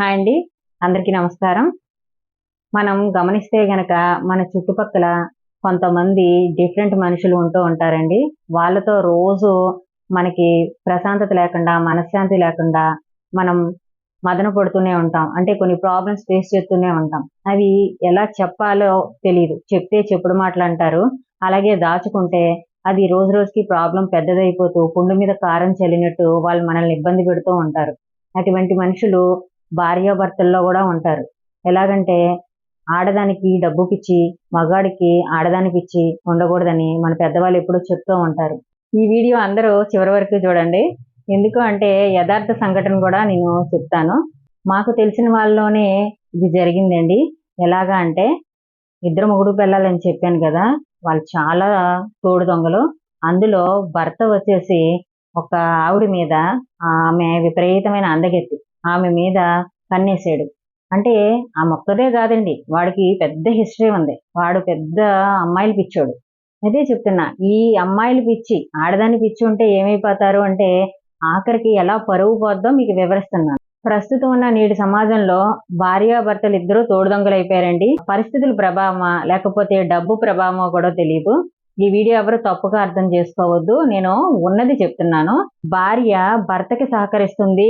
Hi అండి. అందరికీ నమస్కారం. మనం గమనిస్తే గనక మన చుట్టుపక్కల కొంతమంది డిఫరెంట్ మనుషులు ఉంటూ ఉంటారండి. వాళ్ళతో రోజు మనకి ప్రశాంతత లేకుండా మనశ్శాంతి లేకుండా మనం మదన పడుతూనే ఉంటాం. అంటే కొన్ని ప్రాబ్లమ్స్ ఫేస్ చేస్తూనే ఉంటాం. అవి ఎలా చెప్పాలో తెలియదు చెప్తే చెప్పుడు మాటలు అంటారు. అలాగే దాచుకుంటే అది రోజు రోజుకి ప్రాబ్లం పెద్దదైపోతూ కుండు మీద కారం చల్లినట్టు వాళ్ళు మనల్ని ఇబ్బంది పెడుతూ ఉంటారు. అటువంటి మనుషులు భార్యాభర్తల్లో కూడా ఉంటారు. ఎలాగంటే ఆడదానికి డబ్బు పిచ్చి మగాడికి ఆడదానికి ఇచ్చి ఉండకూడదని మన పెద్దవాళ్ళు ఎప్పుడూ చెప్తూ ఉంటారు. ఈ వీడియో అందరూ చివరి వరకు చూడండి. ఎందుకు అంటే యథార్థ సంఘటన కూడా నేను చెప్తాను. మాకు తెలిసిన వాళ్ళలోనే ఇది జరిగిందండి. ఎలాగా అంటే ఇద్దరు మొగుడు పిల్లలని చెప్పాను కదా వాళ్ళు చాలా తోడు దొంగలు. అందులో భర్త వచ్చేసి ఒక ఆవిడ మీద ఆమె విపరీతమైన అందగెత్తి. ఆమె మీద కన్నేశాడు. అంటే ఆ మొక్కదే కాదండి వాడికి పెద్ద హిస్టరీ ఉంది. వాడు పెద్ద అమ్మాయిలు పిచ్చోడు. అదే చెప్తున్నా ఈ అమ్మాయిలు పిచ్చి ఆడదాని పిచ్చి ఉంటే ఏమైపోతారు అంటే ఆఖరికి ఎలా పరువు పోద్దో మీకు వివరిస్తున్నాను. ప్రస్తుతం ఉన్న నేటి సమాజంలో భార్యాభర్తలు ఇద్దరు తోడుదొంగలైపోయారండి. పరిస్థితుల ప్రభావమా లేకపోతే డబ్బు ప్రభావమో కూడా తెలియదు ఈ వీడియో ఎవరు తప్పుగా అర్థం చేసుకోవద్దు. నేను ఉన్నది చెప్తున్నాను. భార్య భర్తకి సహకరిస్తుంది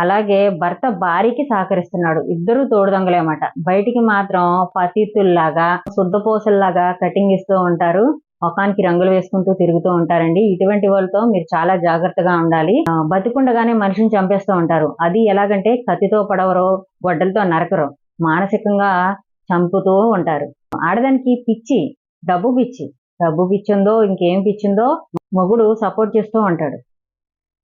అలాగే భర్త భార్యకి సహకరిస్తున్నాడు. ఇద్దరు తోడుదొంగలేమాట. బయటికి మాత్రం పతితుల్లాగా శుద్ధపోసల్లాగా కటింగ్ ఇస్తూ ఉంటారు. ముఖానికి రంగులు వేసుకుంటూ తిరుగుతూ ఉంటారండి. ఇటువంటి వాళ్ళతో మీరు చాలా జాగ్రత్తగా ఉండాలి. బతికుండగానే మనిషిని చంపేస్తూ ఉంటారు. అది ఎలాగంటే కత్తితో పడవరో గొడ్డలతో నరకరు. మానసికంగా చంపుతూ ఉంటారు. ఆడదానికి పిచ్చి డబ్బు పిచ్చి. డబ్బు పిచ్చిందో ఇంకేం పిచ్చిందో మొగుడు సపోర్ట్ చేస్తూ ఉంటాడు.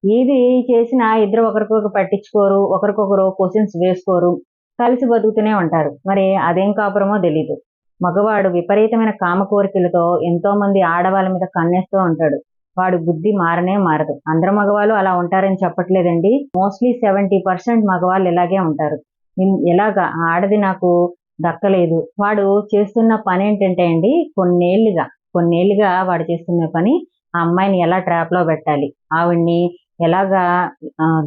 ఏది చేసినా ఇద్దరు ఒకరికొకరు పట్టించుకోరు ఒకరికొకరు క్వశ్చన్స్ వేసుకోరు కలిసి బతుకుతూనే ఉంటారు. మరి అదేం కాపురమో తెలీదు. మగవాడు విపరీతమైన కామ కోరికలతో ఎంతో మంది ఆడవాళ్ళ మీద కన్నేస్తూ ఉంటాడు. వాడు బుద్ధి మారనే మారదు. అందరు మగవాళ్ళు అలా ఉంటారని చెప్పట్లేదండి. మోస్ట్లీ సెవెంటీ పర్సెంట్ మగవాళ్ళు ఇలాగే ఉంటారు. ఇన్- ఎలాగా? ఆడది నాకు దక్కలేదు. వాడు చేస్తున్న పని ఏంటంటే అండి కొన్నేళ్ళుగా కొన్నేళ్ళుగా వాడు చేస్తున్న పని ఆ అమ్మాయిని ఎలా ట్రాప్లో పెట్టాలి? ఆవిడ్ని ఎలాగా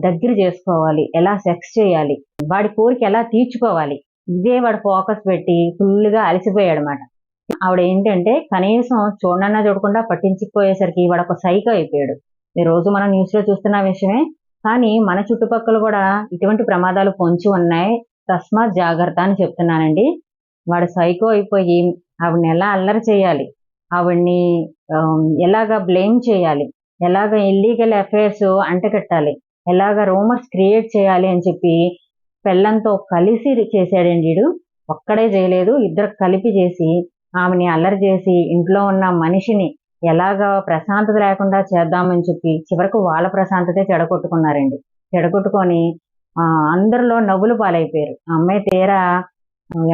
దగ్గర చేసుకోవాలి ఎలా సెక్స్ చేయాలి వాడి కోరిక ఎలా తీర్చుకోవాలి ఇదే వాడు ఫోకస్ పెట్టి ఫుల్గా అలసిపోయాడు అనమాట ఆవిడ ఏంటంటే కనీసం చూడనన్నా చూడకుండా పట్టించుకుపోయేసరికి వాడు ఒక సైకో అయిపోయాడు. ఈ రోజు మనం న్యూస్లో చూస్తున్న విషయమే. కానీ మన చుట్టుపక్కల కూడా ఇటువంటి ప్రమాదాలు పొంచి ఉన్నాయి. తస్మాత్ జాగ్రత్త అని చెప్తున్నానండి. వాడు సైకో అయిపోయి ఆవిడని ఎలా అల్లరి చేయాలి ఆవిడ్ని ఎలాగా బ్లేమ్ చేయాలి ఎలాగ ఇల్లీగల్ అఫైర్స్ అంటకట్టాలి ఎలాగ రూమర్స్ క్రియేట్ చేయాలి అని చెప్పి పెళ్ళంతో కలిసి చేశాడండి వీడు. ఒక్కడే చేయలేదు. ఇద్దరు కలిపి చేసి ఆమెని అల్లరి చేసి ఇంట్లో ఉన్న మనిషిని ఎలాగ ప్రశాంతత లేకుండా చేద్దామని చెప్పి చివరకు వాళ్ళ ప్రశాంతతే చెడగొట్టుకున్నారండి. చెడగొట్టుకొని అందరిలో నవ్వులు పాలైపోయారు. అమ్మాయి తీరా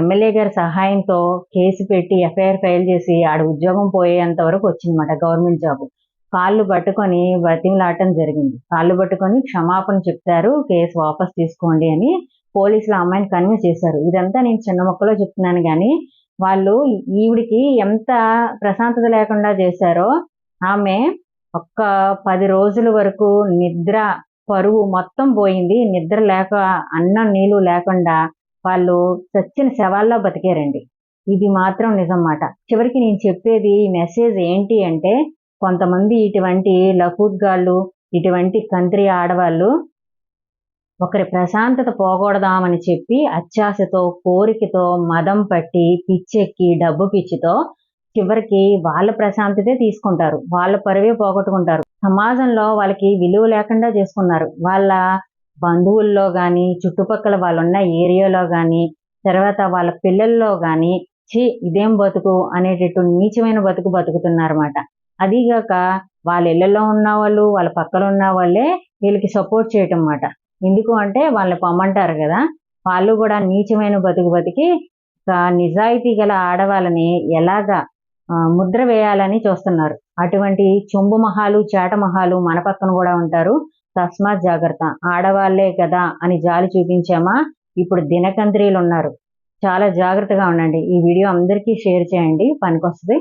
ఎమ్మెల్యే గారి సహాయంతో కేసు పెట్టి ఎఫ్ఐఆర్ ఫైల్ చేసి ఆడ ఉద్యోగం పోయేంత వరకు వచ్చిందన్నమాట గవర్నమెంట్ జాబ్. కాళ్ళు పట్టుకొని బతిమలాడటం జరిగింది. కాళ్ళు పట్టుకొని క్షమాపణ చెప్తారు. కేసు వాపస్ తీసుకోండి అని పోలీసులు అమ్మాయిని కన్విన్స్ చేశారు. ఇదంతా నేను చిన్న మొక్కలో చెప్తున్నాను కానీ వాళ్ళు ఈవిడికి ఎంత ప్రశాంతత లేకుండా చేశారో ఆమె ఒక్క పది రోజుల వరకు నిద్ర పరువు మొత్తం పోయింది. నిద్ర లేక అన్నం నీళ్ళు లేకుండా వాళ్ళు చచ్చిన శవాల్లో బతికారండి. ఇది మాత్రం నిజం మాట. చివరికి నేను చెప్పేది ఈ మెసేజ్ ఏంటి అంటే కొంతమంది ఇటువంటి లఫూట్గాళ్ళు ఇటువంటి కంత్రి ఆడవాళ్ళు ఒకరి ప్రశాంతత పోగొడదామని చెప్పి అత్యాశతో కోరికతో మదం పట్టి పిచ్చెక్కి డబ్బు పిచ్చితో చివరికి వాళ్ళ ప్రశాంతతే తీసుకుంటారు. వాళ్ళ పరువే పోగొట్టుకుంటారు. సమాజంలో వాళ్ళకి విలువ లేకుండా చేసుకున్నారు. వాళ్ళ బంధువుల్లో కానీ చుట్టుపక్కల వాళ్ళు ఉన్న ఏరియాలో కానీ తర్వాత వాళ్ళ పిల్లల్లో కానీ ఛీ ఇదేం బతుకు అనేటట్టు నీచమైన బతుకు బతుకుతున్నారన్నమాట. అదీగాక వాళ్ళ ఇళ్ళలో ఉన్న వాళ్ళు వాళ్ళ పక్కన ఉన్న వాళ్ళే వీళ్ళకి సపోర్ట్ చేయటం అన్నమాట ఎందుకు అంటే వాళ్ళని పొమ్మంటారు కదా వాళ్ళు కూడా నీచమైన బతుకు బతికి ఒక నిజాయితీ గల ఆడవాళ్ళని ఎలాగా ముద్ర వేయాలని చూస్తున్నారు. అటువంటి చెంబు మహాలు చేట మహాలు మన పక్కన కూడా ఉంటారు. తస్మాత్ జాగ్రత్త. ఆడవాళ్ళే కదా అని జాలి చూపించామా ఇప్పుడు దినకంత్రీలు ఉన్నారు చాలా జాగ్రత్తగా ఉండండి. ఈ వీడియో అందరికీ షేర్ చేయండి. పనికొస్తుంది.